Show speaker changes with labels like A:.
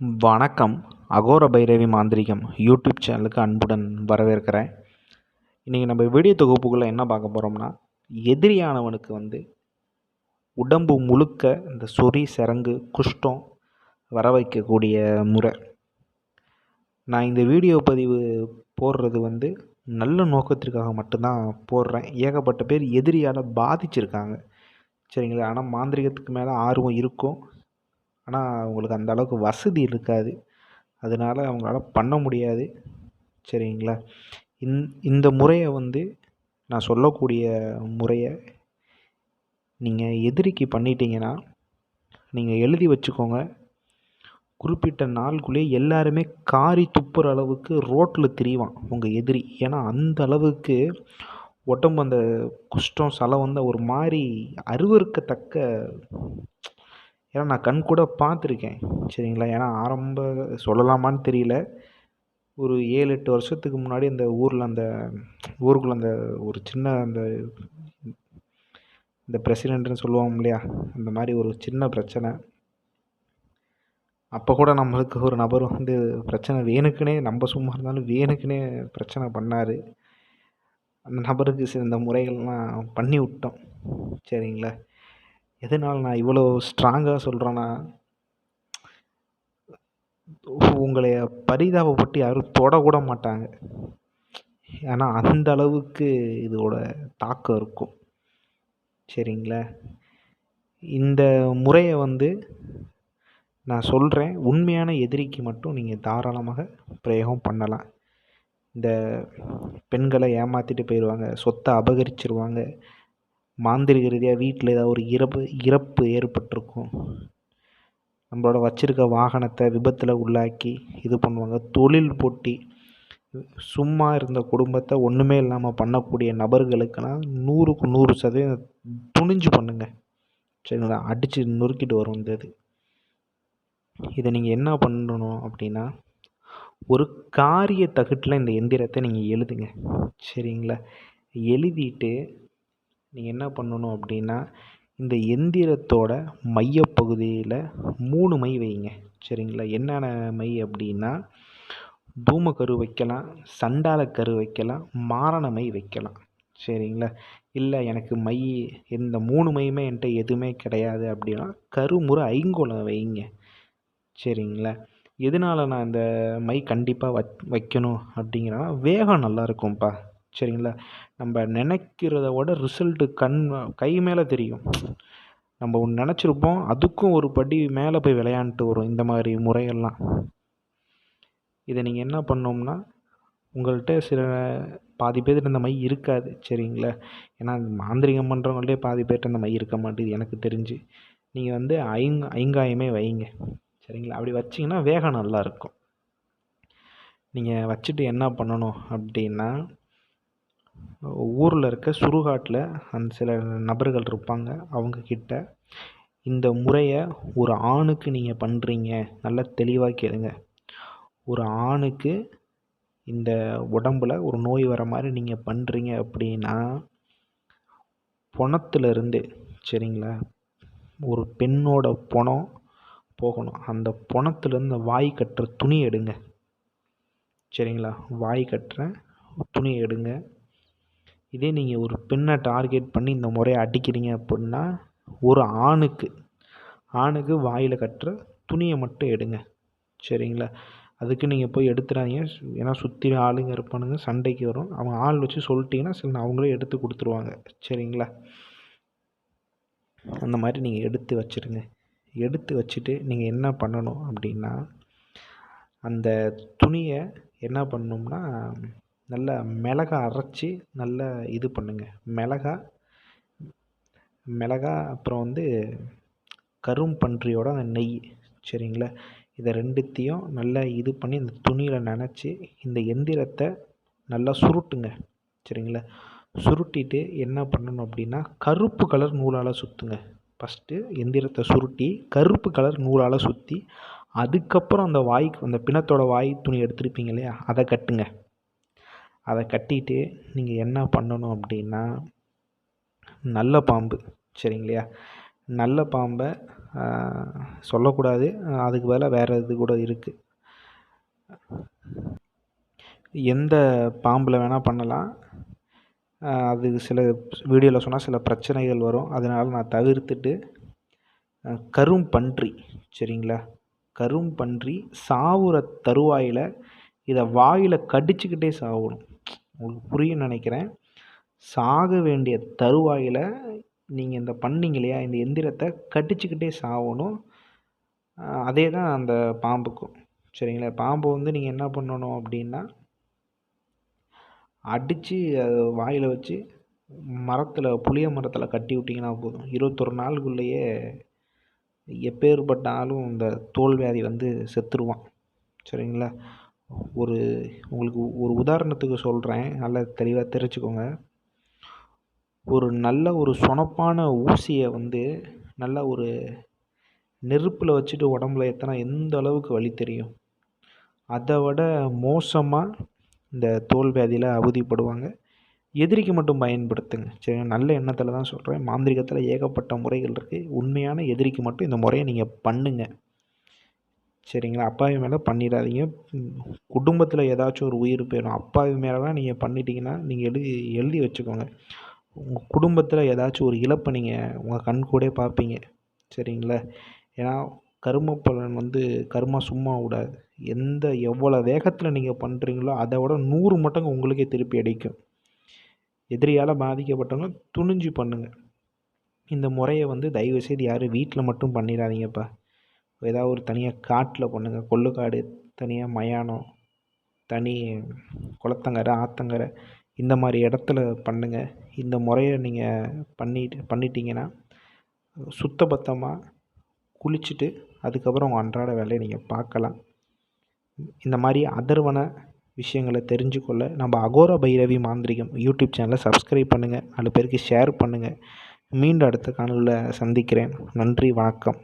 A: வணக்கம். அகோர பைரவி மாந்திரிகம் யூடியூப் சேனலுக்கு அன்புடன் வரவேற்கிறேன். இன்றைக்கி நம்ம வீடியோ தொகுப்புக்குள்ளே என்ன பார்க்க போகிறோம்னா எதிரியானவனுக்கு வந்து உடம்பு முழுக்க இந்த சொறி சரங்கு குஷ்டம் வர வைக்கக்கூடிய முறை. நான் இந்த வீடியோ பதிவு போடுறது வந்து நல்ல நோக்கத்திற்காக மட்டும்தான் போடுறேன். ஏகப்பட்ட பேர் எதிரியால் பாதிச்சிருக்காங்க. சரிங்களா? ஆனால் மாந்திரிகத்துக்கு மேலே ஆர்வம் இருக்கும். ஆனால் அவங்களுக்கு அந்த அளவுக்கு வசதி இருக்காது. அதனால் அவங்களால பண்ண முடியாது. சரிங்களா? இந் இந்த முறையை வந்து நான் சொல்லக்கூடிய முறையை நீங்கள் எதிரிக்கு பண்ணிட்டீங்கன்னா நீங்கள் எழுதி வச்சுக்கோங்க. குறிப்பிட்ட நாளுக்குள்ளேயே எல்லாருமே காரி துப்புற அளவுக்கு ரோட்டில் திரிவான் உங்கள் எதிரி. ஏன்னா அந்த அளவுக்கு உடம்பு அந்த குஷ்டம் சலை வந்து ஒரு மாதிரி அருவருக்கத்தக்க ஏன்னா நான் கண் கூட பார்த்துருக்கேன். சரிங்களா? ஏன்னா ஆரம்ப சொல்லலாமான்னு தெரியல. ஒரு ஏழு எட்டு வருஷத்துக்கு முன்னாடி அந்த ஊரில் அந்த ஊருக்குள்ளே அந்த ஒரு சின்ன அந்த இந்த பிரசிடெண்ட்டுன்னு சொல்லுவோம் இல்லையா? அந்த மாதிரி ஒரு சின்ன பிரச்சனை. அப்போ கூட நம்மளுக்கு ஒரு நபர் வந்து பிரச்சனை வேணுக்குனே நம்ம சும்மா இருந்தாலும் வேணுக்குனே பிரச்சனை பண்ணார். அந்த நபருக்கு சில முறைகள்லாம் பண்ணி விட்டோம் சரிங்களா? எதனால் நான் இவ்வளோ ஸ்ட்ராங்காக சொல்கிறேன்னா உங்களை பரிதாபப்பட்டு யாரும் தொடக்கூட மாட்டாங்க. ஏன்னா அந்த அளவுக்கு இதோட தாக்கம் இருக்கும். சரிங்களா? இந்த முறையை வந்து நான் சொல்கிறேன் உண்மையான எதிரிக்கு மட்டும் நீங்கள் தாராளமாக பிரயோகம் பண்ணலாம். இந்த பெண்களை ஏமாற்றிட்டு போயிடுவாங்க சொத்தை அபகரிச்சிருவாங்க. மாந்திரிக ரீதியாக வீட்டில் ஏதாவது ஒரு இறப்பு இறப்பு ஏற்பட்டிருக்கும். நம்மளோட வச்சுருக்க வாகனத்தை விபத்தில் உள்ளாக்கி இது பண்ணுவாங்க. தொழில் போட்டி. சும்மா இருந்த குடும்பத்தை ஒன்றுமே இல்லாமல் பண்ணக்கூடிய நபர்களுக்கெல்லாம் நூறுக்கு நூறு சதவீதம் துணிஞ்சு பண்ணுங்க. சரிங்களா? அடித்து நொறுக்கிட்டு வரும் இந்த இது. இதை நீங்கள் என்ன பண்ணணும் அப்படின்னா ஒரு காரிய தகுட்டில் இந்த எந்திரத்தை நீங்கள் எழுதுங்க. சரிங்களா? எழுதிட்டு நீங்கள் என்ன பண்ணணும் அப்படின்னா இந்த எந்திரத்தோட மையப்பகுதியில் மூணு மை வைங்க. சரிங்களா? என்னென்ன மை அப்படின்னா தூமக்கரு வைக்கலாம் சண்டால கரு வைக்கலாம் மாரண மை வைக்கலாம். சரிங்களா? இல்லை எனக்கு மை இந்த மூணு மையுமே என்கிட்ட எதுவுமே கிடையாது அப்படின்னா கருமுறை ஐங்கோலம் வைங்க. சரிங்களா? எதனால் நான் இந்த மை கண்டிப்பாக வ வைக்கணும் அப்படிங்கிறனா வேகம் நல்லாயிருக்கும்ப்பா சரிங்களா? நம்ம நினைக்கிறத விட ரிசல்ட்டு கண் கை மேலே தெரியும். நம்ம ஒன்று நினச்சிருப்போம் அதுக்கும் ஒரு படி மேலே போய் விளையாண்டுட்டு வரும் இந்த மாதிரி முறையெல்லாம். இதை நீங்கள் என்ன பண்ணோம்னா உங்கள்கிட்ட சில பாதி பேர்கிட்ட இந்த மை இருக்காது சரிங்களா? ஏன்னா மாந்திரிகம் பண்ணுறவங்கள்டே பாதி பேர்கிட்ட இந்த மை இருக்க மாட்டேது எனக்கு தெரிஞ்சு. நீங்கள் வந்து ஐங் ஐங்காயமே வைங்க சரிங்களா? அப்படி வச்சிங்கன்னா வேகம் நல்லாயிருக்கும் நீங்கள் வச்சுட்டு என்ன பண்ணணும் அப்படின்னா ஊரில் இருக்க சுடுகாட்டில் அந்த சில நபர்கள் இருப்பாங்க. அவங்கக்கிட்ட இந்த முறையை ஒரு ஆணுக்கு நீங்கள் பண்ணுறீங்க நல்லா தெளிவாக கேளுங்க. ஒரு ஆணுக்கு இந்த உடம்புல ஒரு நோய் வர மாதிரி நீங்கள் பண்ணுறீங்க அப்படின்னா பொணத்துலேருந்து சரிங்களா ஒரு பெண்ணோட பொணம் போகணும். அந்த பொணத்துலேருந்து வாய் கட்டுற துணி எடுங்க. சரிங்களா வாய் கட்டுற துணி எடுங்க. இதே நீங்கள் ஒரு பெண்ணை டார்கெட் பண்ணி இந்த முறையை அடிக்கிறீங்க அப்படின்னா ஒரு ஆணுக்கு ஆணுக்கு வாயில் கட்டுற துணியை மட்டும் எடுங்க. சரிங்களா? அதுக்கு நீங்கள் போய் எடுத்துடாதீங்க. ஏன்னா சுற்றி ஆளுங்க இருப்பானுங்க சண்டைக்கு வரும். அவங்க ஆள் வச்சு சொல்லிட்டீங்கன்னா சில அவங்களே எடுத்து கொடுத்துருவாங்க. சரிங்களா? அந்த மாதிரி நீங்கள் எடுத்து வச்சுருங்க. எடுத்து வச்சுட்டு நீங்கள் என்ன பண்ணணும் அப்படின்னா அந்த துணியை என்ன பண்ணணும்னா நல்லா மிளகா அரைச்சி நல்லா இது பண்ணுங்க. மிளகா மிளகா அப்புறம் வந்து கரும்பன்றியோட அந்த நெய் சரிங்களா? இதை ரெண்டுத்தையும் நல்லா இது பண்ணி இந்த துணியில் நனைச்சி இந்த எந்திரத்தை நல்லா சுருட்டுங்க சரிங்களா? சுருட்டிட்டு என்ன பண்ணணும் அப்படின்னா கருப்பு கலர் நூலால் சுற்றுங்க ஃபஸ்ட்டு எந்திரத்தை சுருட்டி கருப்பு கலர் நூலால் சுற்றி அதுக்கப்புறம் அந்த வாய்க்கு அந்த பிணத்தோட வாய் துணி எடுத்துருப்பீங்க இல்லையா? அதை கட்டுங்க. அதை கட்டிட்டு நீங்கள் என்ன பண்ணணும் அப்படின்னா நல்ல பாம்பு சரிங்களையா நல்ல பாம்பை சொல்லக்கூடாது. அதுக்கு பதிலாக வேறு இது கூட இருக்குது எந்த பாம்பில் வேணால் பண்ணலாம். அது சில வீடியோவில் சொன்னால் சில பிரச்சனைகள் வரும். அதனால் நான் தவிர்த்துட்டு கரும்பன்றி சரிங்களா? கரும்பன்றி சாவுற தருவாயில் இதை வாயில் கடிச்சுக்கிட்டே சாகணும் உங்களுக்கு புரியும்னு நினைக்கிறேன். சாக வேண்டிய தருவாயில் நீங்கள் இந்த பண்ணிங்க இல்லையா? இந்த எந்திரத்தை கடிச்சுக்கிட்டே சாகணும். அதே தான் அந்த பாம்புக்கும். சரிங்களா? பாம்பு வந்து நீங்கள் என்ன பண்ணணும் அப்படின்னா அடித்து அதை வாயில் வச்சு மரத்தில் புளிய மரத்தில் கட்டி விட்டிங்கன்னா போதும். இருபத்தொரு நாளுக்குள்ளேயே எப்பேற்பட்ட ஆளும் இந்த தோல் வியாதி வந்து செத்துருவான். சரிங்களா? ஒரு உங்களுக்கு ஒரு உதாரணத்துக்கு சொல்கிறேன் நல்லா தெளிவாக தெரிஞ்சுக்கோங்க. ஒரு நல்ல ஒரு சொனப்பான ஊசியை வந்து நல்ல ஒரு நெருப்பில் வச்சுட்டு உடம்புல எத்தனை எந்த அளவுக்கு வலி தெரியும்? அதை விட மோசமாக இந்த தோல் வியாதியில் அவதிப்படுவாங்க. எதிரிக்கு மட்டும் பயன்படுத்துங்க. சரி நல்ல எண்ணத்தில் தான் சொல்கிறேன் மாந்திரிகத்தில் ஏகப்பட்ட முறைகள் இருக்குது உண்மையான எதிரிக்கு மட்டும் இந்த முறையை நீங்கள் பண்ணுங்கள் சரிங்களா? அப்பாவி மேலே பண்ணிடாதீங்க. குடும்பத்தில் ஏதாச்சும் ஒரு உயிர் போயிடும். அப்பாவி மேலெலாம் நீங்கள் பண்ணிட்டீங்கன்னா நீங்கள் எழுதி எழுதி வச்சுக்கோங்க. உங்கள் குடும்பத்தில் ஏதாச்சும் ஒரு இழப்பை நீங்கள் உங்கள் கண் கூட பார்ப்பீங்க. சரிங்களா? ஏன்னா கரும பலன் வந்து கர்மா சும்மா விடாது. எந்த எவ்வளோ வேகத்தில் நீங்கள் பண்ணுறீங்களோ அதை விட நூறு மடங்கு உங்களுக்கே திருப்பி அடிக்கும். எதிரியால் பாதிக்கப்பட்டவங்க துணிஞ்சு பண்ணுங்கள் இந்த முறையை வந்து தயவுசெய்து யாரும் வீட்டில் மட்டும் பண்ணிடாதீங்கப்பா. ஏதாவது ஒரு தனியாக காட்டில் பண்ணுங்கள் கொள்ளுக்காடு தனியாக மயானம் தனி குளத்தங்கரை ஆற்றங்கரை இந்த மாதிரி இடத்துல பண்ணுங்கள் இந்த முறையை நீங்கள் பண்ணிட்டு பண்ணிட்டீங்கன்னா சுத்தபத்தமாக குளிச்சுட்டு அதுக்கப்புறம் உங்கள் அன்றாட வேலையை நீங்கள் பார்க்கலாம். இந்த மாதிரி அதர்வன விஷயங்களை தெரிஞ்சுக்கொள்ள நம்ம அகோர பைரவி மாந்திரிகம் யூடியூப் சேனலை சப்ஸ்கிரைப் பண்ணுங்கள் நாலு பேருக்கு ஷேர் பண்ணுங்கள் மீண்டும் அடுத்த காணொலியில் சந்திக்கிறேன். நன்றி வணக்கம்.